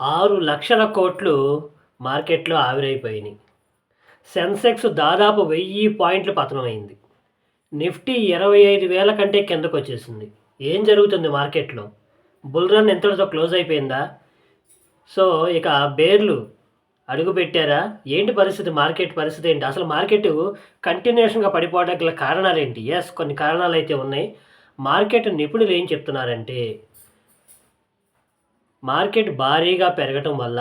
ఆరు లక్షల కోట్లు మార్కెట్లో ఆవిరైపోయినాయి. సెన్సెక్స్ దాదాపు వెయ్యి పాయింట్లు పతనమైంది. నిఫ్టీ ఇరవై ఐదు వేల కంటే కిందకు వచ్చేసింది ఏం జరుగుతుంది మార్కెట్లో? బుల్ రన్ ఎంతటితో క్లోజ్ అయిపోయిందా? సో ఇక బేర్లు అడుగు పెట్టారా ఏంటి పరిస్థితి? మార్కెట్ పరిస్థితి ఏంటి? అసలు మార్కెట్ కంటిన్యూషన్గా పడిపోవడానికి గల కారణాలు ఏంటి ఎస్ కొన్ని కారణాలు అయితే ఉన్నాయి. మార్కెట్ నిపుణులు ఏం చెప్తున్నారంటే మార్కెట్ భారీగా పెరగటం వల్ల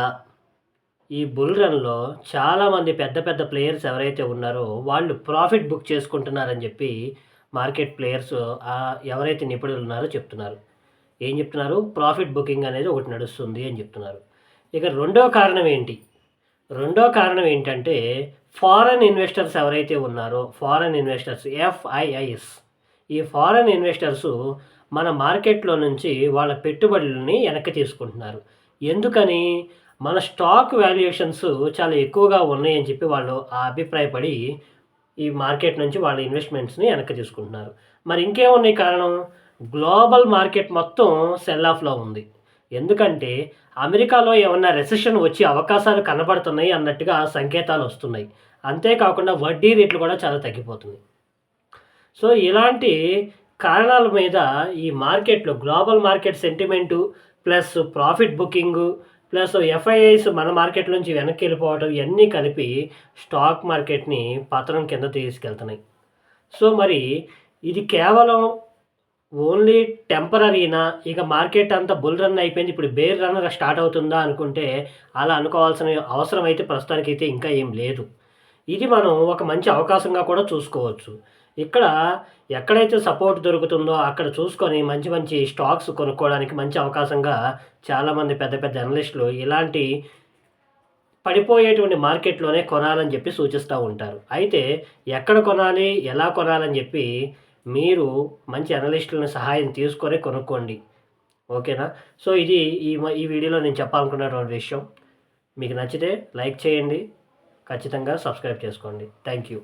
ఈ బుల్ రన్లో చాలామంది పెద్ద పెద్ద ప్లేయర్స్ ఎవరైతే ఉన్నారో వాళ్ళు ప్రాఫిట్ బుక్ చేసుకుంటున్నారని చెప్పి మార్కెట్ ప్లేయర్స్ ఎవరైతే నిపుణులు ఉన్నారో చెప్తున్నారు. ఏం చెప్తున్నారు? ప్రాఫిట్ బుకింగ్ అనేది ఒకటి నడుస్తుంది అని చెప్తున్నారు. ఇక రెండో కారణం ఏంటి? రెండో కారణం ఏంటంటే ఫారెన్ ఇన్వెస్టర్స్ ఎవరైతే ఉన్నారో ఫారెన్ ఇన్వెస్టర్స్ ఎఫ్ఐఐఎస్ ఈ ఫారెన్ ఇన్వెస్టర్స్ మన మార్కెట్లో నుంచి వాళ్ళ పెట్టుబడులని వెనక్కి తీసుకుంటున్నారు. ఎందుకని? మన స్టాక్ వాల్యుయేషన్స్ చాలా ఎక్కువగా ఉన్నాయని చెప్పి వాళ్ళు ఆ అభిప్రాయపడి ఈ మార్కెట్ నుంచి వాళ్ళ ఇన్వెస్ట్మెంట్స్ని వెనక్కి తీసుకుంటున్నారు. మరి ఇంకేమున్నాయి కారణం? గ్లోబల్ మార్కెట్ మొత్తం సెల్ ఆఫ్లో ఉంది. ఎందుకంటే అమెరికాలో ఏమన్నా రెసెషన్ వచ్చే అవకాశాలు కనబడుతున్నాయి అన్నట్టుగా సంకేతాలు వస్తున్నాయి. అంతేకాకుండా వడ్డీ రేట్లు కూడా చాలా తగ్గిపోతున్నాయి. సో ఇలాంటి కారణాల మీద ఈ మార్కెట్లో global market sentiment plus profit booking plus FIIs మన మార్కెట్ నుంచి వెనక్కి వెళ్ళిపోవడం ఇవన్నీ కలిపి స్టాక్ మార్కెట్ని పతనం కింద తీసుకెళ్తున్నాయి. సో మరి ఇది కేవలం ఓన్లీ టెంపరీనా ఇక మార్కెట్ అంతా బుల్ రన్ అయిపోయింది ఇప్పుడు బేర్ రన్ స్టార్ట్ అవుతుందా అనుకుంటే అలా అనుకోవాల్సిన అవసరం అయితే ప్రస్తుతానికి అయితే ఇంకా ఏం లేదు. ఇది మనం ఒక మంచి అవకాశంగా కూడా చూసుకోవచ్చు. ఇక్కడ ఎక్కడైతే సపోర్ట్ దొరుకుతుందో అక్కడ చూసుకొని మంచి మంచి స్టాక్స్ కొనుక్కోవడానికి మంచి అవకాశంగా చాలామంది పెద్ద పెద్ద అనలిస్టులు ఇలాంటి పడిపోయేటువంటి మార్కెట్లోనే కొనాలని చెప్పి సూచిస్తూ ఉంటారు. అయితే ఎక్కడ కొనాలి ఎలా కొనాలని చెప్పి మీరు మంచి అనలిస్టులను సహాయం తీసుకొని కొనుక్కోండి. ఓకేనా? సో ఇది ఈ ఈ వీడియోలో నేను చెప్పాలనుకున్నటువంటి విషయం. మీకు నచ్చితే లైక్ చేయండి. ఖచ్చితంగా సబ్స్క్రైబ్ చేసుకోండి. Thank you.